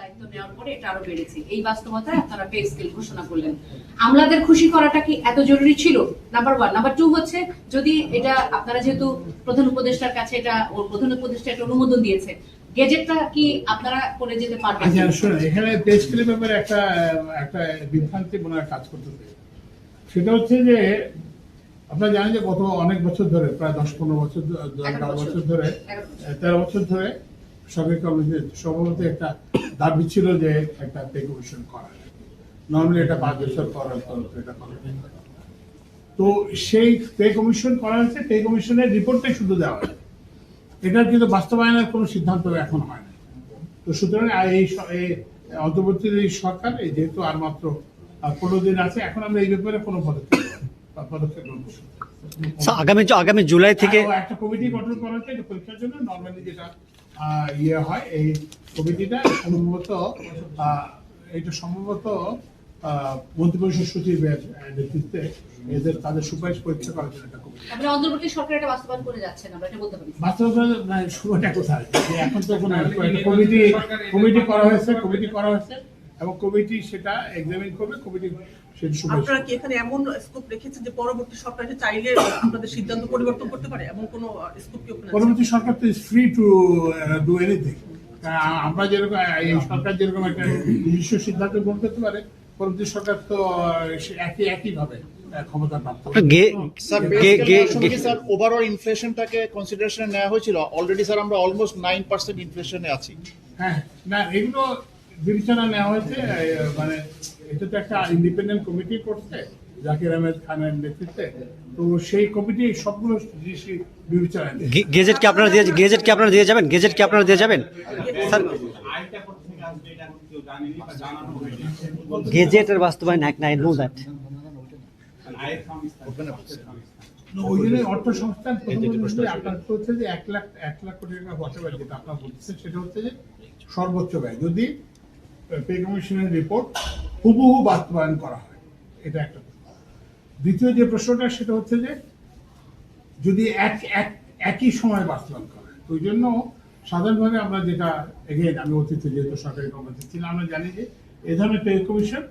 দায়িত্ব নেওয়ার পরে এটা আরও বেড়েছে। এই বাস্তবতায় আপনারা পে স্কেল ঘোষণা করলেন। আমলাদের খুশি করাটা কি এত জরুরি ছিল? নাম্বার ওয়ান নাম্বার টু হচ্ছে যদি এটা আপনারা যেহেতু প্রধান উপদেষ্টার কাছে এটা ওর প্রধান উপদেষ্টা একটা অনুমোদন দিয়েছে গেজেটটা কি আপনারা করে যেতে পারবেন? আচ্ছা শুনুন এখানে পেজ ক্লিপ ব্যাপারে একটা একটা বিভ্রান্তি মনে কাজ করতেছে। সেটা হচ্ছে যে আপনারা জানেন যে গত অনেক বছর ধরে প্রায় দশ পনেরো বছর বারো বছর। ধরে তেরো বছর ধরে সরকারি কর্মচারী সম্ভবত একটা দাবি ছিল যে একটা পে কমিশন করা নর্মালি এটা পাঁচ বছর করার এটা করা তো সেই পে কমিশন করা হয়েছে পে কমিশনের রিপোর্টটাই শুধু দেওয়া হয়েছে। এটার কিন্তু বাস্তবায়নের কোনো সিদ্ধান্ত এখন হয় না। তো সুতরাং এই অন্তর্বর্তী এই সরকার এই যেহেতু আর মাত্র পনেরো দিন আছে এখন আমরা এই ব্যাপারে কোনো পদক্ষেপ পদক্ষেপ গ্রহণ আগামী আগামী জুলাই থেকে একটা কমিটি গঠন করা হচ্ছে পরীক্ষার জন্য। নর্মালি যেটা ইয়ে হয়। এই কমিটিটা সম্ভবত এটা সম্ভবত মন্ত্রিপরিষদ সচিবের নেতৃত্বে এদের তাদের সুপারিশ পরীক্ষা করার জন্য একটা কমিটি। আপনারা অন্তর্বর্তী সরকার এটা বাস্তবায়ন করে যাচ্ছেন আমরা এটা বলতে পারি। বাস্তবতা মানে কোথায়? এখন তো কোনো কমিটি কমিটি করা হয়েছে কমিটি করা হয়েছে এবং কমিটি সেটা এক্সামিন করবে কমিটি আপনারা কি এখানে এমন স্কোপ রেখেছেন যে পরবর্তী সরকার এসে চাইলে আপনাদের সিদ্ধান্ত পরিবর্তন করতে পারে? এমন কোনো স্কোপ কি ওখানে পরবর্তী সরকার তো ফ্রি টু ডু এনিথিং আমরা যেরকম এই সরকার যেরকম একটা নিজস্ব সিদ্ধান্ত গ্রহণ করতে পারে পরবর্তী সরকার তো একই একই ভাবে আহ, ক্ষমতা প্রাপ্ত গে- স্যার গে- গে- সঙ্গে গে- ওভারঅল ইনফ্লেশনটাকে কনসিডারেশনে নেওয়া হয়েছিল। অলরেডি স্যার আমরা অলমোস্ট নাইন পার্সেন্ট ইনফ্লেশনে আছি। হ্যাঁ না এগুলো বিবেচনা নেওয়া হয়েছে মানে এটা তো একটা ইন্ডিপেন্ডেন্ট কমিটি করছে জাকির আহমেদ খানের নেতৃত্বে। তো সেই কমিটি সবগুলো জিনিসই বিবেচনায় গেজেট কি আপনারা দিয়ে গেজেট কি আপনারা দিয়ে যাবেন? গেজেট কি আপনারা দিয়ে যাবেন? স্যার গেজেটের বাস্তবায়ন এক নাই নো দ্যাট ওই জন্য অর্থ সংস্থান আপনার হচ্ছে যে এক লাখ এক লাখ কোটি টাকা যেটা আপনার সেটা হচ্ছে যে সর্বোচ্চ ব্যয়। যদি পে কমিশনের রিপোর্ট হুবহু বাস্তবায়ন করা হয়। এটা একটা দ্বিতীয় যে প্রশ্নটা সেটা হচ্ছে যে যদি এক এক একই সময় বাস্তবায়ন করা হয় ওই জন্য সাধারণভাবে আমরা যেটা এগেন আমি অতীতে যেহেতু সরকারি কর্মচারী ছিলাম আমরা জানি যে এ ধরনের পে কমিশন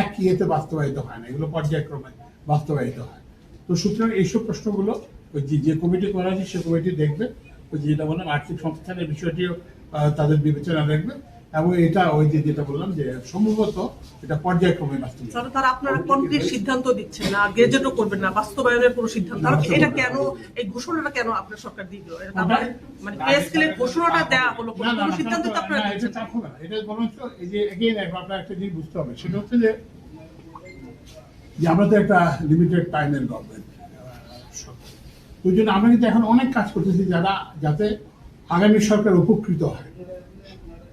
এক ইয়েতে বাস্তবায়িত হয় না এগুলো পর্যায়ক্রমে বাস্তবায়িত হয়। তো সুতরাং এইসব প্রশ্নগুলো ওই যে যে কমিটি করা আছে সে কমিটি দেখবে। ওই যেটা বললাম আর্থিক সংস্থানের বিষয়টিও আহ, তাদের বিবেচনা রাখবে। এবং এটা ওই যে যেটা বললাম যে সম্ভবত এটা পর্যায়ক্রমে বাস্তবায়িত তাহলে তারা আপনারা কনক্রিট সিদ্ধান্ত দিচ্ছেন না গেজেটও করবেন না বাস্তবায়নের কোনো সিদ্ধান্ত। এটা কেন এই ঘোষণাটা কেন আপনার সরকার দিল? মানে পে স্কেলের ঘোষণাটা হলো কোনো সিদ্ধান্ত তো আপনারা এটা চাপ হবে এটা বরঞ্চ এই যে আপনার একটা জিনিস বুঝতে হবে। সেটা হচ্ছে যে যে আমরা তো একটা লিমিটেড টাইমের গভর্নমেন্ট ওই জন্য আমরা কিন্তু এখন অনেক কাজ করতেছি যারা যাতে আগামী সরকার উপকৃত হয়।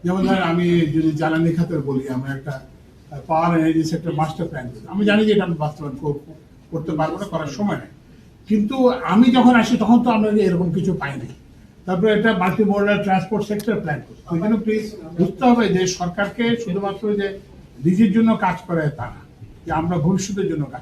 যেমন ধরেন আমি যদি জ্বালানি খাতের বলি আমরা একটা power energy sector master plan আমি জানি যে এটা আমি বাস্তবায়ন করতে পারব না, করার সময় নেই। কিন্তু আমি যখন আসি, তখন তো আমরা এরকম কিছু পাইনি তারপরে এটা multi modal transport sector plan করতে ওই জন্য প্লিজ বুঝতে হবে যে সরকারকে শুধুমাত্র যে নিজের জন্য কাজ করে তা না, যে আমরা ভবিষ্যতের জন্য কাজ